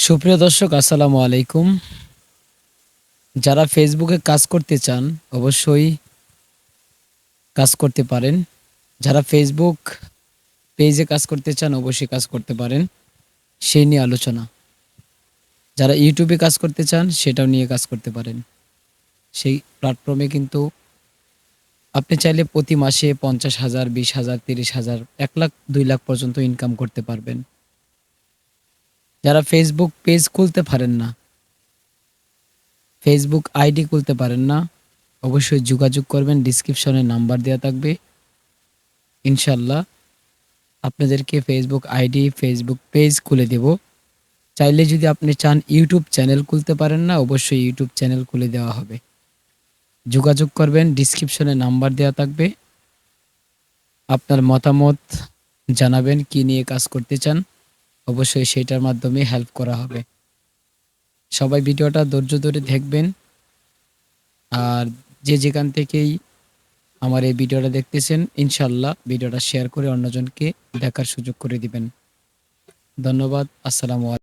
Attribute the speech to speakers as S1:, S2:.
S1: সুপ্রিয় দর্শক, আসসালামু আলাইকুম। যারা ফেসবুকে কাজ করতে চান, অবশ্যই কাজ করতে পারেন। যারা ফেসবুক পেজে কাজ করতে চান, অবশ্যই কাজ করতে পারেন। সেই নিয়ে আলোচনা। যারা ইউটিউবে কাজ করতে চান, সেটাও নিয়ে কাজ করতে পারেন। সেই প্ল্যাটফর্মে কিন্তু আপনি চাইলে প্রতি মাসে পঞ্চাশ হাজার, বিশ হাজার, তিরিশ হাজার, এক লাখ, দুই লাখ পর্যন্ত ইনকাম করতে পারবেন। যারা ফেসবুক পেজ খুলতে পারেন না ফেসবুক আইডি খুলতে পারেন না, অবশ্যই যোগাযোগ করবেন ডিসক্রিপশনে নাম্বার দেওয়া থাকবে। ইনশাল্লাহ আপনাদেরকে ফেসবুক আইডি ফেসবুক পেজ খুলে দেব। চাইলে যদি আপনি চান ইউটিউব চ্যানেল খুলতে পারেন না, অবশ্যই ইউটিউব চ্যানেল খুলে দেওয়া হবে। যোগাযোগ করবেন ডিসক্রিপশনে নাম্বার দেওয়া থাকবে। আপনার মতামত জানাবেন, কি নিয়ে কাজ করতে চান। অবশ্যই সেটার মাধ্যমে হেল্প করা হবে। সবাই ভিডিওটা ধৈর্য ধরে দেখবেন। আর যে যেখান থেকেই আমার এই ভিডিওটা দেখতেছেন ইনশাল্লাহ ভিডিওটা শেয়ার করে অন্যজনকে দেখার সুযোগ করে দিবেন। ধন্যবাদ, আসসালামু আলাইকুম।